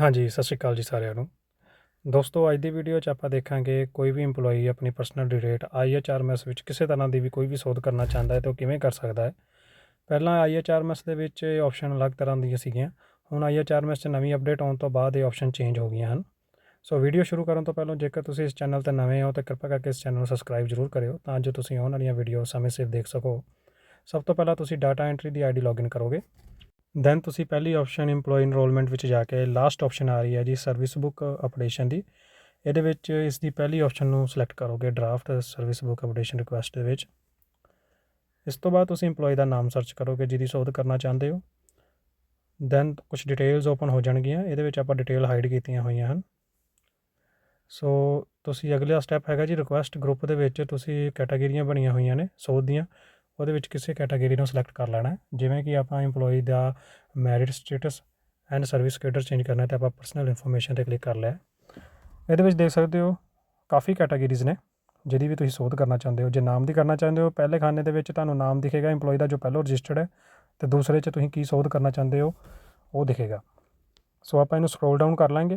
ਹਾਂਜੀ, ਸਤਿ ਸ਼੍ਰੀ ਅਕਾਲ ਜੀ ਸਾਰਿਆਂ ਨੂੰ। ਦੋਸਤੋ, ਅੱਜ ਦੀ ਵੀਡੀਓ 'ਚ ਆਪਾਂ ਦੇਖਾਂਗੇ ਕੋਈ ਵੀ EMPLOYEE ਆਪਣੀ ਪਰਸਨਲ ਡਿਟੇਲ IHRMS ਵਿੱਚ ਕਿਸੇ ਤਰ੍ਹਾਂ ਦੀ ਵੀ ਕੋਈ ਵੀ ਸੋਧ ਕਰਨਾ ਚਾਹੁੰਦਾ ਹੈ ਤਾਂ ਉਹ ਕਿਵੇਂ ਕਰ ਸਕਦਾ ਹੈ। ਪਹਿਲਾਂ IHRMS ਦੇ ਵਿੱਚ ਇਹ ਆਪਸ਼ਨ ਅਲੱਗ ਤਰ੍ਹਾਂ ਦੀਆਂ ਸੀਗੀਆਂ। ਹੁਣ IHRMS 'ਚ ਨਵੀਂ ਅਪਡੇਟ ਆਉਣ ਤੋਂ ਬਾਅਦ ਇਹ ਆਪਸ਼ਨ ਚੇਂਜ ਹੋ ਗਈਆਂ ਹਨ। ਸੋ ਵੀਡੀਓ ਸ਼ੁਰੂ ਕਰਨ ਤੋਂ ਪਹਿਲਾਂ ਜੇਕਰ ਤੁਸੀਂ ਇਸ ਚੈਨਲ ਤੇ ਨਵੇਂ ਹੋ ਤਾਂ ਕਿਰਪਾ ਕਰਕੇ ਇਸ ਚੈਨਲ ਨੂੰ ਸਬਸਕ੍ਰਾਈਬ ਜ਼ਰੂਰ ਕਰਿਓ ਤਾਂ ਜੋ ਤੁਸੀਂ ਆਉਣ ਵਾਲੀਆਂ ਵੀਡੀਓ ਸਮੇਂ ਸਿਰ ਦੇਖ ਸਕੋ। ਸਭ ਤੋਂ ਪਹਿਲਾਂ ਤੁਸੀਂ ਡਾਟਾ ਐਂਟਰੀ ਦੀ ਆਈਡੀ ਲੌਗਇਨ ਕਰੋਗੇ। ਦੈਨ ਤੁਸੀਂ ਪਹਿਲੀ ਆਪਸ਼ਨ EMPLOYEE enrollment ਵਿੱਚ ਜਾ ਕੇ ਲਾਸਟ ਆਪਸ਼ਨ ਆ ਰਹੀ ਹੈ ਜੀ ਸਰਵਿਸ ਬੁੱਕ ਅਪਡੇਸ਼ਨ ਦੀ। ਇਹਦੇ ਵਿੱਚ ਇਸ ਦੀ ਪਹਿਲੀ ਆਪਸ਼ਨ ਨੂੰ ਸਿਲੈਕਟ ਕਰੋਗੇ draft service book updation request ਦੇ ਵਿੱਚ। ਇਸ ਤੋਂ ਬਾਅਦ ਤੁਸੀਂ EMPLOYEE ਦਾ ਨਾਮ ਸਰਚ ਕਰੋਗੇ ਜਿਹਦੀ ਸੋਧ ਕਰਨਾ ਚਾਹੁੰਦੇ ਹੋ। ਦੈਨ ਕੁਝ ਡਿਟੇਲਸ ਓਪਨ ਹੋ ਜਾਣਗੀਆਂ, ਇਹਦੇ ਵਿੱਚ ਆਪਾਂ ਡਿਟੇਲ ਹਾਈਡ ਕੀਤੀਆਂ ਹੋਈਆਂ ਹਨ। ਸੋ ਤੁਸੀਂ ਅਗਲਾ ਸਟੈਪ ਹੈਗਾ ਜੀ ਰਿਕੁਐਸਟ ਗਰੁੱਪ ਦੇ ਵਿੱਚ ਤੁਸੀਂ ਕੈਟਾਗਰੀਆਂ ਬਣੀਆਂ ਹੋਈਆਂ ਨੇ, ਸੋਧ ਦੀਆਂ। ਉਹਦੇ ਵਿੱਚ ਕਿਸੇ ਕੈਟਾਗਰੀ ਨੂੰ ਸਿਲੈਕਟ ਕਰ ਲੈਣਾ ਜਿਵੇਂ ਕਿ ਆਪਾਂ EMPLOYEE the marital status and service cadre change ਕਰਨਾ ਹੈ ਆਪਾਂ ਪਰਸਨਲ ਇਨਫੋਰਮੇਸ਼ਨ ਤੇ ਕਲਿੱਕ ਕਰ ਲਿਆ ਇਹਦੇ ਵਿੱਚ ਦੇਖ ਸਕਦੇ ਹੋ ਕਾਫੀ ਕੈਟਾਗਰੀਜ਼ ਨੇ ਜਿਹਦੀ ਵੀ ਤੁਸੀਂ ਸੋਧ ਕਰਨਾ ਚਾਹੁੰਦੇ ਹੋ। ਜੇ ਨਾਮ ਦੀ ਕਰਨਾ ਚਾਹੁੰਦੇ ਹੋ, ਪਹਿਲੇ ਖਾਨੇ ਦੇ ਵਿੱਚ ਤੁਹਾਨੂੰ ਨਾਮ ਦਿਖੇਗਾ, EMPLOYEE ਦਾ ਜੋ ਪਹਿਲਾਂ ਰਜਿਸਟਰਡ ਹੈ ਤੇ ਦੂਸਰੇ 'ਚ ਤੁਸੀਂ ਕੀ ਸੋਧ ਕਰਨਾ ਚਾਹੁੰਦੇ ਹੋ, ਉਹ ਦਿਖੇਗਾ। ਸੋ ਆਪਾਂ ਇਹਨੂੰ ਸਕਰੋਲ ਡਾਊਨ ਕਰ ਲਾਂਗੇ।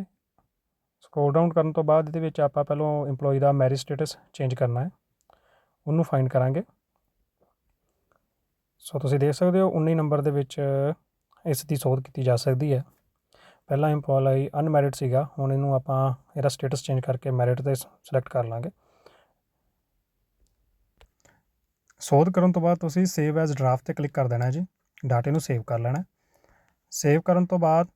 ਸਕਰੋਲ ਡਾਊਨ ਕਰਨ ਤੋਂ ਬਾਅਦ ਇਹਦੇ ਵਿੱਚ ਆਪਾਂ ਪਹਿਲਾਂ EMPLOYEE ਦਾ ਮੈਰਿਟ ਸਟੇਟਸ ਚੇਂਜ ਕਰਨਾ ਹੈ। ਉਹਨੂੰ ਫਾਈਂਡ ਕਰਾਂਗੇ। ਸੋ ਤੁਸੀਂ ਦੇਖ ਸਕਦੇ ਹੋ 19 ਨੰਬਰ ਦੇ ਵਿੱਚ ਇਸ ਦੀ ਸੋਧ ਕੀਤੀ ਜਾ ਸਕਦੀ ਹੈ। ਪਹਿਲਾਂ EMPLOYEE ਅਨਮੈਰਿਟ ਸੀਗਾ, ਹੁਣ ਇਹਨੂੰ ਆਪਾਂ ਇਹਦਾ ਸਟੇਟਸ ਚੇਂਜ ਕਰਕੇ ਮੈਰਿਟ ਤੇ ਸਿਲੈਕਟ ਕਰ ਲਾਂਗੇ। ਸੋਧ ਕਰਨ ਤੋਂ ਬਾਅਦ ਤੁਸੀਂ ਸੇਵ ਐਜ਼ ਡਰਾਫਟ ਤੇ ਕਲਿੱਕ ਕਰ ਦੇਣਾ ਜੀ। ਡਾਟੇ ਨੂੰ ਸੇਵ ਕਰ ਲੈਣਾ। ਸੇਵ ਕਰਨ ਤੋਂ ਬਾਅਦ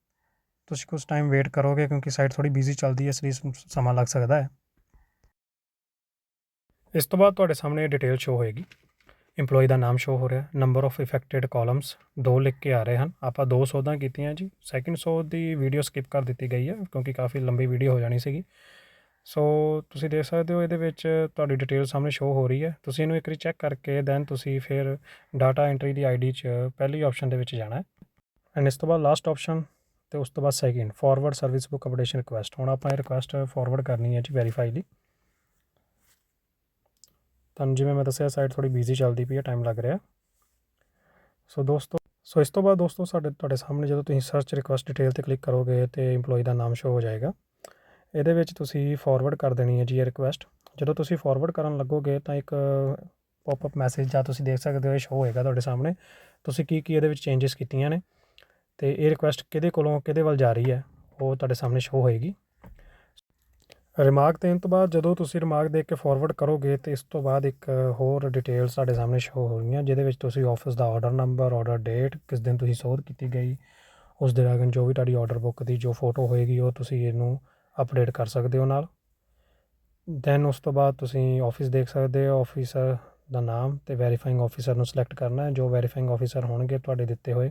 ਤੁਸੀਂ ਕੁਝ ਟਾਈਮ ਵੇਟ ਕਰੋਗੇ ਕਿਉਂਕਿ ਸਾਈਟ ਥੋੜੀ ਬਿਜ਼ੀ ਚੱਲਦੀ ਹੈ, ਇਸ ਲਈ ਸਮਾਂ ਲੱਗ ਸਕਦਾ ਹੈ। ਇਸ ਤੋਂ ਬਾਅਦ ਤੁਹਾਡੇ ਸਾਹਮਣੇ ਡਿਟੇਲ ਸ਼ੋ ਹੋਏਗੀ। EMPLOYEE ਦਾ ਨਾਮ ਸ਼ੋ ਹੋ ਰਿਹਾ ਨੰਬਰ ਆਫ ਇਫੈਕਟਡ ਕਾਲਮਸ ਦੋ ਲਿਖ ਕੇ ਆ ਰਹੇ ਹਨ। ਆਪਾਂ ਦੋ ਸੋਧਾਂ ਕੀਤੀਆਂ ਜੀ। ਸੈਕਿੰਡ ਸੋਧ ਦੀ ਵੀਡੀਓ ਸਕਿਪ ਕਰ ਦਿੱਤੀ ਗਈ ਹੈ, ਕਿਉਂਕਿ ਕਾਫੀ ਲੰਬੀ ਵੀਡੀਓ ਹੋ ਜਾਣੀ ਸੀਗੀ। ਸੋ ਤੁਸੀਂ ਦੇਖ ਸਕਦੇ ਹੋ ਇਹਦੇ ਵਿੱਚ ਤੁਹਾਡੀ ਡਿਟੇਲ ਸਾਹਮਣੇ ਸ਼ੋ ਹੋ ਰਹੀ ਹੈ। ਤੁਸੀਂ ਇਹਨੂੰ ਇੱਕ ਵਾਰੀ ਚੈੱਕ ਕਰਕੇ ਦੈਨ ਤੁਸੀਂ ਫਿਰ ਡਾਟਾ ਐਂਟਰੀ ਦੀ ਆਈਡੀ 'ਚ ਪਹਿਲੀ ਆਪਸ਼ਨ ਦੇ ਵਿੱਚ ਜਾਣਾ ਹੈ। ਐਂਡ ਇਸ ਤੋਂ ਬਾਅਦ ਲਾਸਟ ਆਪਸ਼ਨ ਤੇ ਉਸ ਤੋਂ ਬਾਅਦ second forward service book updation request ਹੁਣ ਆਪਾਂ ਇਹ ਰਿਕੁਐਸਟ ਫਾਰਵਰਡ ਕਰਨੀ ਹੈ ਜੀ ਵੈਰੀਫਾਈ ਲਈ। ਤੁਹਾਨੂੰ ਜਿਵੇਂ ਮੈਂ ਦੱਸਿਆ ਸਾਈਟ ਥੋੜੀ ਬਿਜ਼ੀ ਚੱਲਦੀ ਪਈ ਹੈ ਟਾਈਮ ਲੱਗ ਰਿਹਾ। ਸੋ ਦੋਸਤੋ ਸੋ ਇਸ ਤੋਂ ਬਾਅਦ ਦੋਸਤੋ, ਸਾਡੇ, ਤੁਹਾਡੇ ਸਾਹਮਣੇ ਜਦੋਂ ਤੁਸੀਂ ਸਰਚ ਰਿਕੁਐਸਟ ਡਿਟੇਲ ਤੇ ਕਲਿੱਕ ਕਰੋਗੇ ਤੇ EMPLOYEE ਦਾ ਨਾਮ ਸ਼ੋ ਹੋ ਜਾਏਗਾ। ਇਹਦੇ ਵਿੱਚ ਤੁਸੀਂ ਫਾਰਵਰਡ ਕਰ ਦੇਣੀ ਹੈ ਜੀ ਇਹ ਰਿਕੁਐਸਟ ਜਦੋਂ ਤੁਸੀਂ ਫਾਰਵਰਡ ਕਰਨ ਲੱਗੋਗੇ ਤਾਂ ਇੱਕ ਪੌਪਅਪ ਮੈਸੇਜ ਜਾਂ ਤੁਸੀਂ ਦੇਖ ਸਕਦੇ ਹੋ, ਇਹ ਸ਼ੋ ਹੋਏਗਾ ਤੁਹਾਡੇ ਸਾਹਮਣੇ। ਤੁਸੀਂ ਕੀ ਕੀ ਇਹਦੇ ਵਿੱਚ ਚੇਂਜਸ ਕੀਤੀਆਂ ਨੇ ਤੇ ਇਹ ਰਿਕੁਐਸਟ ਕਿਹਦੇ ਕੋਲੋਂ, ਕਿਹਦੇ ਵੱਲ ਜਾ ਰਹੀ ਹੈ, ਉਹ ਤੁਹਾਡੇ ਸਾਹਮਣੇ ਸ਼ੋ ਹੋਏਗੀ। ਰਿਮਾਰਕ ਦੇਣ ਤੋਂ ਬਾਅਦ ਜਦੋਂ ਤੁਸੀਂ ਰਿਮਾਰਕ ਦੇਖ ਕੇ ਫਾਰਵਰਡ ਕਰੋਗੇ ਤੇ ਇਸ ਤੋਂ ਬਾਅਦ ਇੱਕ ਹੋਰ ਡਿਟੇਲ ਸਾਡੇ ਸਾਹਮਣੇ ਸ਼ੋ ਹੋਣਗੀਆਂ ਜਿਹਦੇ ਵਿੱਚ ਤੁਸੀਂ ਆਫਿਸ ਦਾ ਆਰਡਰ ਨੰਬਰ ਆਰਡਰ ਡੇਟ ਕਿਸ ਦਿਨ ਤੁਸੀਂ ਸੋਧ ਕੀਤੀ ਗਈ, ਉਸ ਦੇ ਰਾਗਨ ਜੋ ਵੀ ਤੁਹਾਡੀ ਆਰਡਰ ਬੁੱਕ ਦੀ ਜੋ ਫੋਟੋ ਹੋਏਗੀ, ਉਹ ਤੁਸੀਂ ਇਹਨੂੰ ਅਪਡੇਟ ਕਰ ਸਕਦੇ ਹੋ ਨਾਲ। ਦੈਨ ਉਸ ਤੋਂ ਬਾਅਦ ਤੁਸੀਂ ਆਫਿਸ ਦੇਖ ਸਕਦੇ ਹੋ ਆਫੀਸਰ ਦਾ ਨਾਮ ਤੇ ਵੈਰੀਫਾਈਂਗ ਆਫੀਸਰ ਨੂੰ ਸਿਲੈਕਟ ਕਰਨਾ ਹੈ, ਜੋ ਵੈਰੀਫਾਈਂਗ ਆਫੀਸਰ ਹੋਣਗੇ ਤੁਹਾਡੇ ਦਿੱਤੇ ਹੋਏ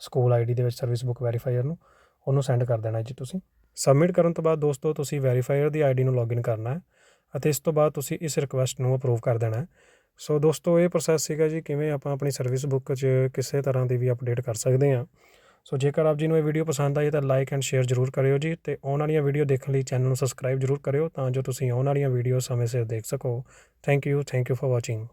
ਸਕੂਲ ਆਈਡੀ ਦੇ ਵਿੱਚ ਸਰਵਿਸ ਬੁੱਕ ਵੈਰੀਫਾਇਰ ਨੂੰ, ਉਹਨੂੰ ਸੈਂਡ ਕਰ ਦੇਣਾ ਜੀ ਤੁਸੀਂ। ਸਬਮਿਟ ਕਰਨ ਤੋਂ ਬਾਅਦ ਦੋਸਤੋ, ਤੁਸੀਂ ਵੈਰੀਫਾਇਰ ਦੀ ਆਈਡੀ ਨੂੰ ਲੌਗਇਨ ਕਰਨਾ ਹੈ ਅਤੇ ਇਸ ਤੋਂ ਬਾਅਦ ਤੁਸੀਂ ਇਸ ਰਿਕੁਐਸਟ ਨੂੰ ਅਪਰੂਵ ਕਰ ਦੇਣਾ ਹੈ। ਸੋ ਦੋਸਤੋ, ਇਹ ਪ੍ਰੋਸੈਸ ਸੀਗਾ ਜੀ ਕਿਵੇਂ ਆਪਾਂ ਆਪਣੀ ਸਰਵਿਸ ਬੁੱਕ 'ਚ ਕਿਸੇ ਤਰ੍ਹਾਂ ਦੀ ਵੀ ਅਪਡੇਟ ਕਰ ਸਕਦੇ ਹਾਂ। ਸੋ ਜੇਕਰ ਆਪ ਜੀ ਨੂੰ ਇਹ ਵੀਡੀਓ ਪਸੰਦ ਆਈ ਤਾਂ ਲਾਈਕ ਐਂਡ ਸ਼ੇਅਰ ਜ਼ਰੂਰ ਕਰਿਓ ਜੀ ਤੇ ਆਉਣ ਵਾਲੀਆਂ ਵੀਡੀਓ ਦੇਖਣ ਲਈ ਚੈਨਲ ਨੂੰ ਸਬਸਕ੍ਰਾਈਬ ਜ਼ਰੂਰ ਕਰਿਓ ਤਾਂ ਜੋ ਤੁਸੀਂ ਆਉਣ ਵਾਲੀਆਂ ਵੀਡੀਓ ਸਮੇਂ ਸਿਰ ਦੇਖ ਸਕੋ। Thank you thank you for watching